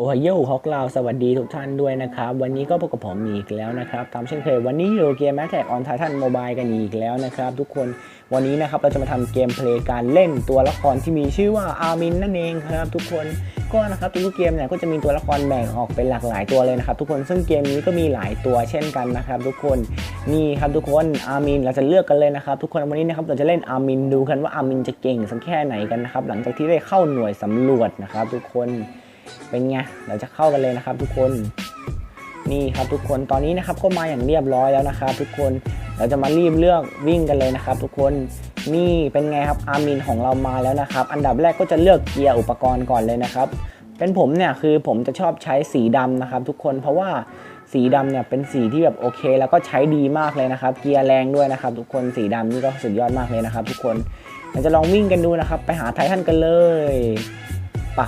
โอไฮโอฮอกลาวสวัสดีทุกท่านด้วยนะครับ วันนี้ก็พบกับผมอีกแล้วนะครับ ตามเช่นเคยวันนี้อยู่เกมแมทแท็กออนไททันโมบายกันอีกแล้วนะครับทุกคนวันนี้นะครับเราจะมาทำเกมเพลย์การเล่นตัวละครที่มีชื่อว่าอาร์มินนั่นเองครับ ทุกคนก็นะครับทุกเกมเนี่ยก็จะมีตัวละครแบ่งออกเป็นหลากหลายตัวเลยนะครับ ทุกคนซึ่งเกมนี้ก็มีหลายตัวเช่นกันนะครับทุกคนนี่ครับทุกคนอาร์มินเราจะเลือกกันเลยนะครับ ทุกคนวันนี้นะครับเราจะเล่นอาร์มินดูกันว่าอาร์มินจะเก่งสักแค่ไหนกันนะครับหลังจากที่ได้เข้าหน่วยสำรวจนะครับทุกคน เป็นไงเราจะเข้ากันเลยนะครับ ทุกคนนี่ครับทุกคนตอนนี้นะครับก็มาอย่างเรียบร้อยแล้วนะครับ ทุกคนเราจะมารีบเลือกวิ่งกันเลยนะครับ ทุกคนนี่เป็นไงครับอาร์มินของเรามาแล้วนะครับ อันดับแรกก็จะเลือกเกียร์อุปกรณ์ก่อนเลยนะครับ เป็นผมเนี่ยคือผมจะชอบใช้สีดำนะครับ ทุกคนเพราะว่าสีดำเนี่ยเป็นสีที่แบบโอเค แล้วก็ใช้ดีมากเลยนะครับ เกียร์แรงด้วยนะครับ ทุกคนสีดำนี่ก็สุดยอดมากเลยนะครับ ทุกคนเราจะลองวิ่งกันดูนะครับ ไปหาไททันกันเลยปะ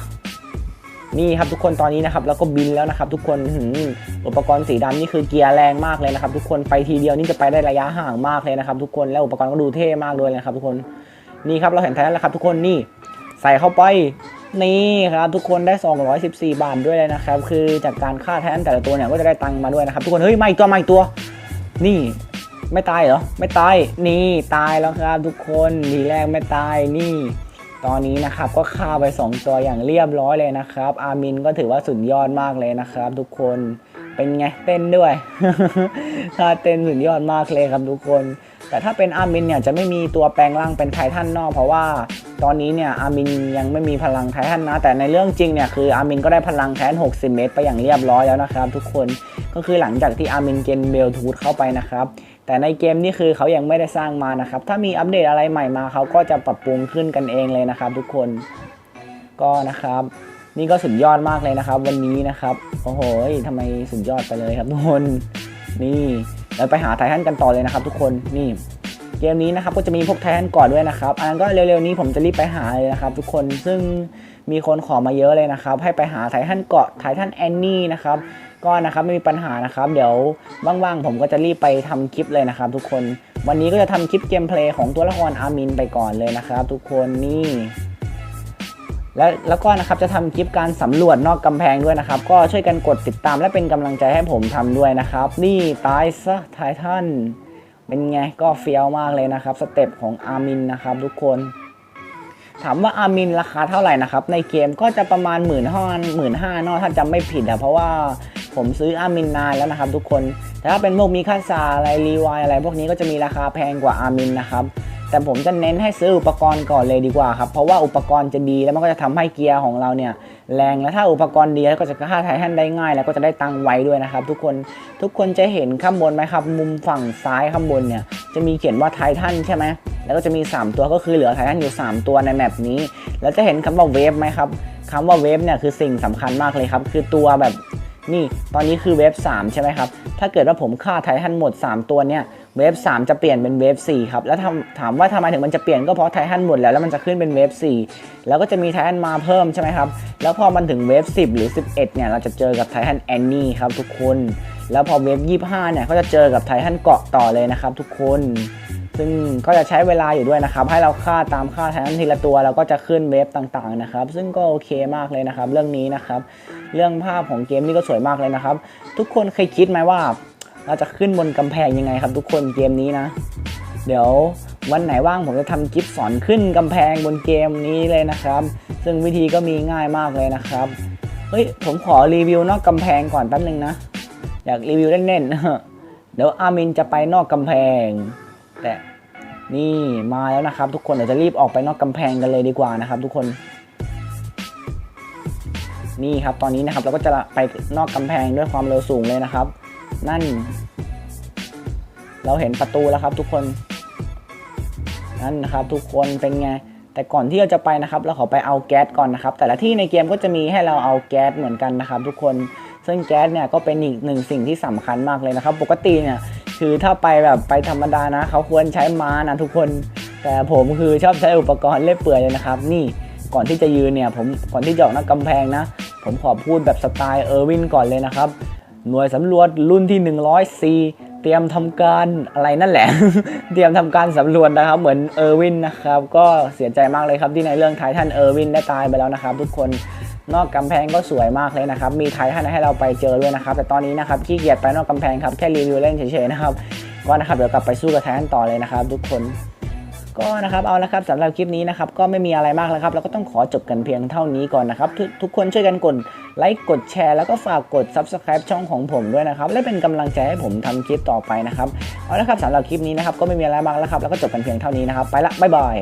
นี่ครับทุกคนตอนนี้นะครับแล้วก็บินแล้วนะครับทุกคนอุปกรณ์สีดำนี่คือเกียร์แรงมากเลยนะครับ ทุกคนไปทีเดียวนี่จะไปได้ระยะห่างมากเลยนะครับ ทุกคนแล้วอุปกรณ์ก็ดูเท่มากด้วยนะครับ ทุกคนนี่ครับเราเห็นไททันแล้วครับ ทุกคนนี่ใส่เข้าไปนี่ครับทุกคนได้ 214 บาทด้วยเลยนะครับ คือจากการฆ่าไททันแต่ละตัวเนี่ยก็จะได้ตังค์มาด้วยนะครับ ทุกคนเฮ้ยไม่ตัวไม่ตัว นี่ไม่ตายเหรอไม่ตายนี่ตายแล้วครับทุกคนทีแรกไม่ตายนี่ ตอนนี้นะครับก็ฆ่าไป 2 ตัวอย่างเรียบร้อยเลยนะครับ อามินก็ถือว่าสุดยอดมากเลยนะครับ ทุกคนเป็นไงเต้นด้วยท่าเต้นสุดยอดมากเลยครับทุกคน แต่ถ้าเป็นอาร์มินเนี่ยจะไม่มีตัวแปลงร่างเป็นไททันนอกเพราะว่าตอนนี้เนี่ยอาร์มินยังไม่มีพลังไททันนะ แต่ในเรื่องจริงเนี่ยคืออาร์มินก็ได้พลังแทน 60 เมตร ไปอย่างเรียบร้อยแล้วนะครับ ทุกคนก็คือหลังจากที่อาร์มินเกนเบลทูธเข้าไปนะครับแต่ในเกมนี่คือเขายังไม่ได้สร้างมานะครับ ถ้ามีอัปเดตอะไรใหม่มาเขาก็จะปรับปรุงขึ้นกันเองเลยนะครับ ทุกคนก็นะครับ นี่ก็สุดยอดมากเลยนะครับ วันนี้นะครับโอ้โหทำไมสุดยอดไปเลยครับทุกคนนี่ ราไปหาไททันกันต่อเลยนะครับ ทุกคนนี่เกมนี้นะครับก็จะมีพวกไททันก่อนด้วยนะครับ อันนั้นก็เร็วๆนี้ผมจะรีบไปหาเลยนะครับ ทุกคนซึ่งมีคนขอมาเยอะเลยนะครับ ให้ไปหาไททันเกาะไททันแอนนี่นะครับก็นะครับไม่มีปัญหานะครับ เดี๋ยวว่างๆผมก็จะรีบไปทำคลิปเลยนะครับ ทุกคนวันนี้ก็จะทำคลิปเกมเพลย์ของตัวละครอาร์มินไปก่อนเลยนะครับ ทุกคนนี่ แล้วแล้วก็นะครับจะทำคลิปการสำรวจนอกกำแพงด้วยนะครับ ก็ช่วยกันกดติดตามและเป็นกำลังใจให้ผมทำด้วยนะครับ นี่ตายซะไททันเป็นไงก็เฟี้ยวมากเลยนะครับ สเต็ปของอาร์มินนะครับทุกคน ถามว่าอาร์มินราคาเท่าไหร่นะครับ ในเกมก็จะประมาณหมื่นห้าหมื่นห้านอกถ้าจำไม่ผิดอะเพราะว่าผมซื้ออาร์มินนานแล้วนะครับ ทุกคน แต่ถ้าเป็นพวกมีค่าซาอะไรรีวายอะไร พวกนี้ก็จะมีราคาแพงกว่าอาร์มินนะครับ แต่ผมจะเน้นให้ซื้ออุปกรณ์ก่อนเลยดีกว่าครับ เพราะว่าอุปกรณ์จะดีแล้วมันก็จะทำให้เกียร์ของเราเนี่ยแรงแล้วถ้าอุปกรณ์ดีแล้วก็จะฆ่าไททันได้ง่าย แล้วก็จะได้ตังไวด้วยนะครับ ทุกคนทุกคนจะเห็นข้างบนไหมครับ มุมฝั่งซ้ายข้างบนเนี่ยจะมีเขียนว่าไททันใช่ไหมแล้วก็จะมี 3 ตัวก็คือเหลือไททันอยู่ 3 ตัวในแมปนี้ แล้วจะเห็นคำว่าเวฟไหมครับคำว่าเวฟเนี่ยคือสิ่งสำคัญมากเลยครับ คือตัวแบบนี่ตอนนี้คือเวฟ3ใช่ไหมครับ ถ้าเกิดว่าผมฆ่าไททันหมด 3 ตัวเนี่ย เวฟ3จะเปลี่ยนเป็นเวฟ4ครับ แล้วถามว่าทำไมถึงมันจะเปลี่ยนก็เพราะไททันหมดแล้วแล้วมันจะขึ้นเป็นเวฟ4แล้วก็จะมีไททันมาเพิ่มใช่ไหมครับ แล้วพอมันถึงเวฟ10 หรือ 11 เนี่ย เราจะเจอกับไททันแอนนี่ครับทุกคน แล้วพอเวฟ25 เนี่ย ก็จะเจอกับไททันเกาะต่อเลยนะครับทุกคน ซึ่งก็จะใช้เวลาอยู่ด้วยนะครับ ให้เราฆ่าตามฆ่าไททันทีละตัวแล้วก็จะขึ้นเวฟต่างๆนะครับ ซึ่งก็โอเคมากเลยนะครับ เรื่องนี้นะครับ เรื่องภาพของเกมนี่ก็สวยมากเลยนะครับ ทุกคนเคยคิดไหมว่า เราจะขึ้นบนกำแพงยังไงครับทุกคนเกมนี้นะ เดี๋ยววันไหนว่างผมจะทำคลิปสอนขึ้นกำแพงบนเกมนี้เลยนะครับ ซึ่งวิธีก็มีง่ายมากเลยนะครับ เฮ้ย ผมขอรีวิวนอกกำแพงก่อนแป๊บนึงนะ อยากรีวิวเล่นๆ เดี๋ยวอามินจะไปนอกกำแพง แต่นี่มาแล้วนะครับ ทุกคนเดี๋ยวจะรีบออกไปนอกกำแพงกันเลยดีกว่านะครับ ทุกคน นี่ครับ ตอนนี้นะครับเราก็จะไปนอกกำแพงด้วยความเร็วสูงเลยนะครับ นั่น เราเห็นประตูแล้วครับทุกคน นั่นนะครับ ทุกคนเป็นไง แต่ก่อนที่เราจะไปนะครับ เราขอไปเอาแก๊สก่อนนะครับ แต่ละที่ในเกมก็จะมีให้เราเอาแก๊สเหมือนกันนะครับ ทุกคน ซึ่งแก๊สเนี่ยก็เป็นอีกหนึ่งสิ่งที่สำคัญมากเลยนะครับ ปกติเนี่ยคือถ้าไปแบบไปธรรมดานะเขาควรใช้ม้านะทุกคน แต่ผมคือชอบใช้อุปกรณ์เล่เปื่อยเลยนะครับ นี่ก่อนที่จะยืนเนี่ยผมก่อนที่จะออกน้ากำแพงนะ ผมขอพูดแบบสไตล์เออร์วินก่อนเลยนะครับ หน่วยสำรวจรุ่นที่ 104 เตรียมทำการอะไรนั่นแหละ เตรียมทำการสำรวจนะครับ เหมือนเออร์วินนะครับ ก็เสียใจมากเลยครับที่ในเรื่องไททันเออร์วินได้ตายไปแล้วนะครับ ทุกคนนอกกำแพงก็สวยมากเลยนะครับ มีไททันให้เราไปเจอด้วยนะครับ แต่ตอนนี้นะครับขี้เกียจไปนอกกำแพงครับ แค่รีวิวเล่นเฉยๆนะครับ ก็นะครับเดี๋ยวกลับไปสู้กับไททันต่อเลยนะครับ ทุกคน ก็นะครับเอาละครับสำหรับคลิปนี้นะครับก็ไม่มีอะไรมากแล้วครับเราก็ต้องขอจบกันเพียงเท่านี้ก่อนนะครับทุกทุกคนช่วยกันกดไลค์กดแชร์แล้วก็ฝากกด Subscribe ช่องของผมด้วยนะครับและเป็นกำลังใจให้ผมทำคลิปต่อไปนะครับเอาละครับสำหรับคลิปนี้นะครับก็ไม่มีอะไรมากแล้วครับแล้วก็จบกันเพียงเท่านี้นะครับไปละบ๊ายบาย